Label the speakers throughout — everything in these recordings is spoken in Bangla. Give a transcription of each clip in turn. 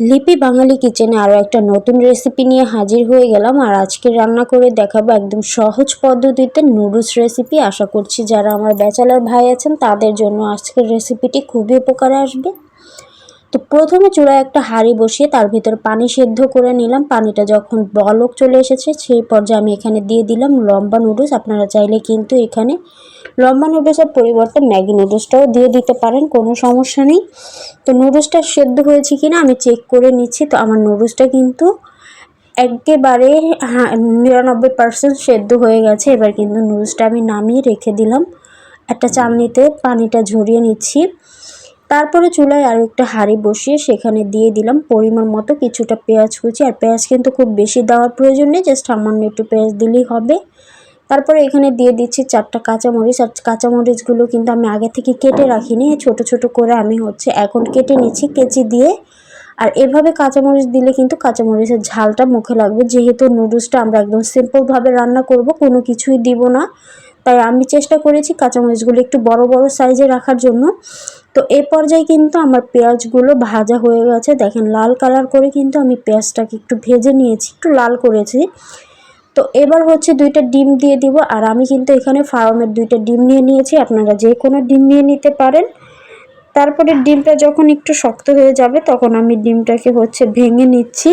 Speaker 1: লিপি বাঙালি কিচেনে আরও একটা নতুন রেসিপি নিয়ে হাজির হয়ে গেলাম। আর আজকে রান্না করে দেখাবো একদম সহজ পদ্ধতিতে নুডলস রেসিপি আশা করছি যারা আমার ব্যাচেলার ভাই আছেন, তাদের জন্য আজকের রেসিপিটি খুবই উপকারে আসবে। তো প্রথমে চূড়ায় একটা হাঁড়ি বসিয়ে তার ভিতর পানি সেদ্ধ করে নিলাম। পানিটা যখন বলক চলে এসেছে, সেই পর্যায়ে আমি এখানে দিয়ে দিলাম লম্বা নুডলস আপনারা চাইলে কিন্তু এখানে লম্বা নুডলসের পরিবর্তে ম্যাগি নুডলসটাও দিয়ে দিতে পারেন, কোনো সমস্যা নেই। তো নুডলসটা সেদ্ধ হয়েছে কি না আমি চেক করে নিচ্ছি। তো আমার নুডলসটা কিন্তু একেবারে নিরানব্বই পার্সেন্ট সেদ্ধ হয়ে গেছে। এবার কিন্তু নুডলসটা আমি নামিয়ে রেখে দিলাম। একটা চালনিতে পানিটা ঝরিয়ে নিচ্ছি। তারপরে চুলায় আরও একটা হাঁড়ি বসিয়ে সেখানে দিয়ে দিলাম পরিমাণ মতো কিছুটা পেঁয়াজ কুচি। আর পেঁয়াজ কিন্তু খুব বেশি দেওয়ার প্রয়োজন নেই জাস্ট সামান্য একটু পেঁয়াজ দিলেই হবে। তারপরে এখানে দিয়ে দিচ্ছি চারটা কাঁচামরিচ। আর কাঁচামরিচগুলো কিন্তু আমি আগে থেকে কেটে রাখিনি ছোট ছোট করে আমি হচ্ছে এখন কেটে নিচ্ছি কেচি দিয়ে। আর এভাবে কাঁচামরিচ দিলে কিন্তু কাঁচামরিচের ঝালটা মুখে লাগবে। যেহেতু নুডলসটা আমরা একদম সিম্পলভাবে রান্না করব, কোনো কিছুই দিব না। তাই আমি চেষ্টা করেছি কাঁচামরিচগুলো একটু বড় বড় সাইজে রাখার জন্য। তো এ পর্যায়ে কিন্তু আমার পেঁয়াজগুলো ভাজা হয়ে গেছে। দেখেন, লাল কালার করে কিন্তু আমি পেঁয়াজটাকে একটু ভেজে নিয়েছি, একটু লাল করেছি। তো এবার হচ্ছে দুইটা ডিম দিয়ে দিব, আর আমি কিন্তু এখানে ফার্মের দুইটা ডিম নিয়ে নিয়েছি। আপনারা যে কোনো ডিম নিয়ে নিতে পারেন। তারপরে ডিমটা যখন একটু শক্ত হয়ে যাবে, তখন আমি ডিমটাকে হচ্ছে ভেঙে নিচ্ছি।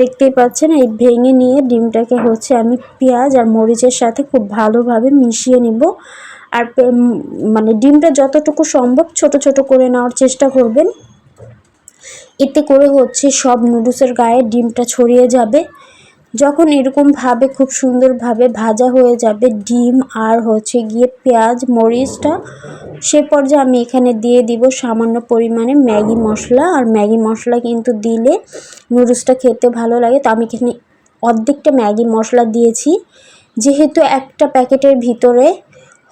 Speaker 1: দেখতেই পাচ্ছেন, এই ভেঙে নিয়ে ডিমটাকে হচ্ছে আমি পেঁয়াজ আর মরিচের সাথে খুব ভালোভাবে মিশিয়ে নিব। আর মানে ডিমটা যতটুকু সম্ভব ছোট ছোট করে নেওয়ার চেষ্টা করবেন। এতে করে হচ্ছে সব নুডলসের গায়ে ডিমটা ছড়িয়ে যাবে। যখন এরকমভাবে খুব সুন্দরভাবে ভাজা হয়ে যাবে ডিম আর হচ্ছে গিয়ে পেঁয়াজ, মরিচটা, সে পর্যায়ে আমি এখানে দিয়ে দিব সামান্য পরিমাণে ম্যাগি মশলা। আর ম্যাগি মশলা কিন্তু দিলে নুডলসটা খেতে ভালো লাগে। তো আমি এখানে অর্ধেকটা ম্যাগি মশলা দিয়েছি। যেহেতু একটা প্যাকেটের ভিতরে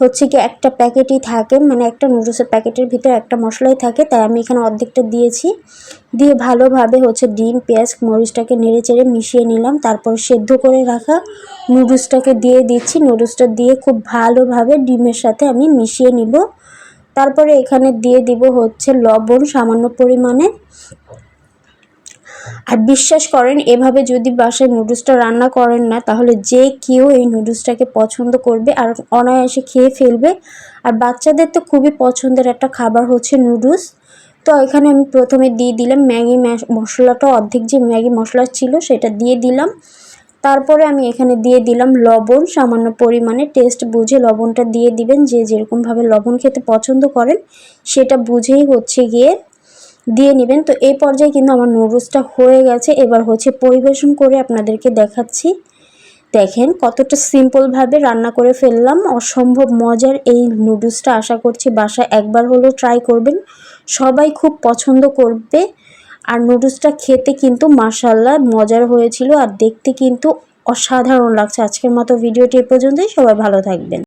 Speaker 1: হচ্ছে কি একটা প্যাকেটই থাকে মানে একটা নুডলসের প্যাকেটের ভিতরে একটা মশলাই থাকে, তাই আমি এখানে অর্ধেকটা দিয়েছি। দিয়ে ভালোভাবে হচ্ছে ডিম, পেঁয়াজ, মরিচটাকে নেড়ে চেড়ে মিশিয়ে নিলাম, তারপর সেদ্ধ করে রাখা নুডলসটাকে দিয়ে দিচ্ছি। নুডলসটা দিয়ে খুব ভালোভাবে ডিমের সাথে আমি মিশিয়ে নিব। তারপরে এখানে দিয়ে দিব হচ্ছে লবণ সামান্য পরিমাণে। আর বিশ্বাস করেন, এভাবে যদি বাসায় নুডলসটা রান্না করেন না, তাহলে যে কেউ এই নুডলসটাকে পছন্দ করবে আর অনায়াসে খেয়ে ফেলবে। আর বাচ্চাদের তো খুবই পছন্দের একটা খাবার হচ্ছে নুডলস। তো এখানে আমি প্রথমে দিয়ে দিলাম ম্যাগি মশলাটা অর্ধেক যে ম্যাগি মশলা ছিল সেটা দিয়ে দিলাম। তারপরে আমি এখানে দিয়ে দিলাম লবণ, সামান্য পরিমাণে টেস্ট বুঝে লবণটা দিয়ে দিবেন, যে যেরকমভাবে লবণ খেতে পছন্দ করেন, সেটা বুঝেই হচ্ছে গিয়ে দিয়ে নেবেন। তো এই পর্যায়ে কিন্তু আমার নুডলসটা হয়ে গেছে। এবার হচ্ছে পরিবেশন করে আপনাদেরকে দেখাচ্ছি। দেখেন কতটা সিম্পলভাবে রান্না করে ফেললাম। অসম্ভব মজার এই নুডলসটা আশা করছি বাসায় একবার হলেও ট্রাই করবেন। সবাই খুব পছন্দ করবে। আর নুডলসটা খেতে কিন্তু মাসাল্লাহ মজার হয়েছিল। আর দেখতে কিন্তু অসাধারণ লাগছে। আজকের মতো ভিডিওটি এ পর্যন্তই। সবাই ভালো থাকবেন।